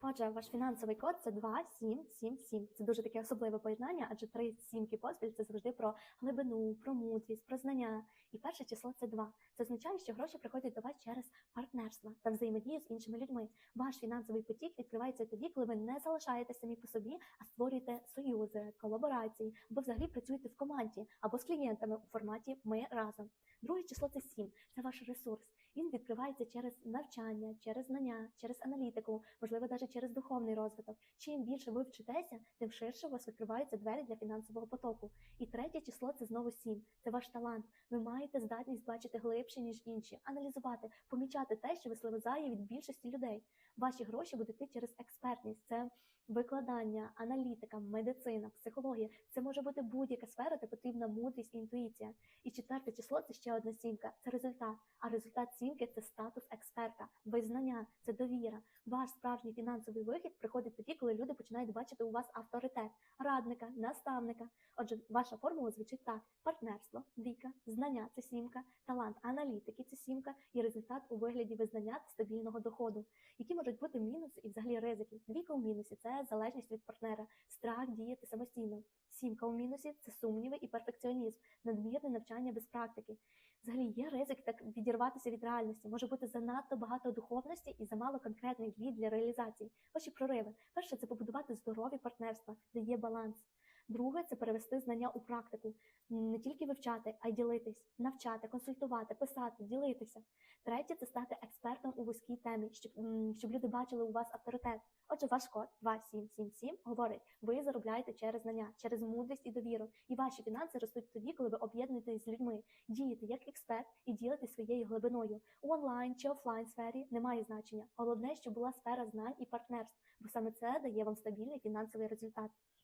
Отже, ваш фінансовий код це 2777. Це дуже таке особливе поєднання, адже три сімки поспіль це завжди про глибину, про мудрість, про знання. І перше число це 2. Це означає, що гроші приходять до вас через партнерство та взаємодію з іншими людьми. Ваш фінансовий потік відкривається тоді, коли ви не залишаєтеся самі по собі, а створюєте союзи, колаборації, або взагалі працюєте в команді або з клієнтами у форматі Ми разом. Друге число це 7. Це ваш ресурс. Він відкривається через навчання, через знання, через аналітику, можливо, навіть через духовний розвиток. Чим більше ви вчитеся, тим ширше у вас відкриваються двері для фінансового потоку. І третє число це знову 7. Це ваш талант. Ви маєте здатність бачити глибше, ніж інші, аналізувати, помічати те, що вислизає від більшості людей. Ваші гроші будуть йти через експертність. Це викладання, аналітика, медицина, психологія. Це може бути будь-яка сфера, де потрібна мудрість і інтуїція. І четверте число це ще одна сімка. Це результат. А результат сімки це статус експерта, визнання, це довіра. Ваш справжній фінансовий вихід приходить тоді, коли люди починають бачити у вас авторитет, радника, наставника. Отже, ваша формула звучить так: партнерство, двійка, знання це сімка, талант аналітики це сімка, і результат у вигляді визнання та стабільного доходу. Які можуть бути мінуси і взагалі ризики? Двійка у мінусі це залежність від партнера, страх діяти самостійно. Сімка у мінусі це сумніви і перфекціонізм, надмірне навчання без практики. Взагалі є ризик так відірватися від реальності. Може бути занадто багато духовності і замало конкретних дій для реалізації. Ваші прориви. Перше це побудувати здорові партнерства, де є баланс. Друге це перевести знання у практику, не тільки вивчати, а й ділитись, навчати, консультувати, писати, ділитися. Третє це стати експертом у вузькій темі, щоб, щоб люди бачили у вас авторитет. Отже, ваш код 2777 говорить, ви заробляєте через знання, через мудрість і довіру. І ваші фінанси ростуть тоді, коли ви об'єднуєтесь з людьми, дієте як експерт і ділитесь своєю глибиною. У онлайн чи офлайн сфері немає значення. Головне, щоб була сфера знань і партнерств, бо саме це дає вам стабільний фінансовий результат.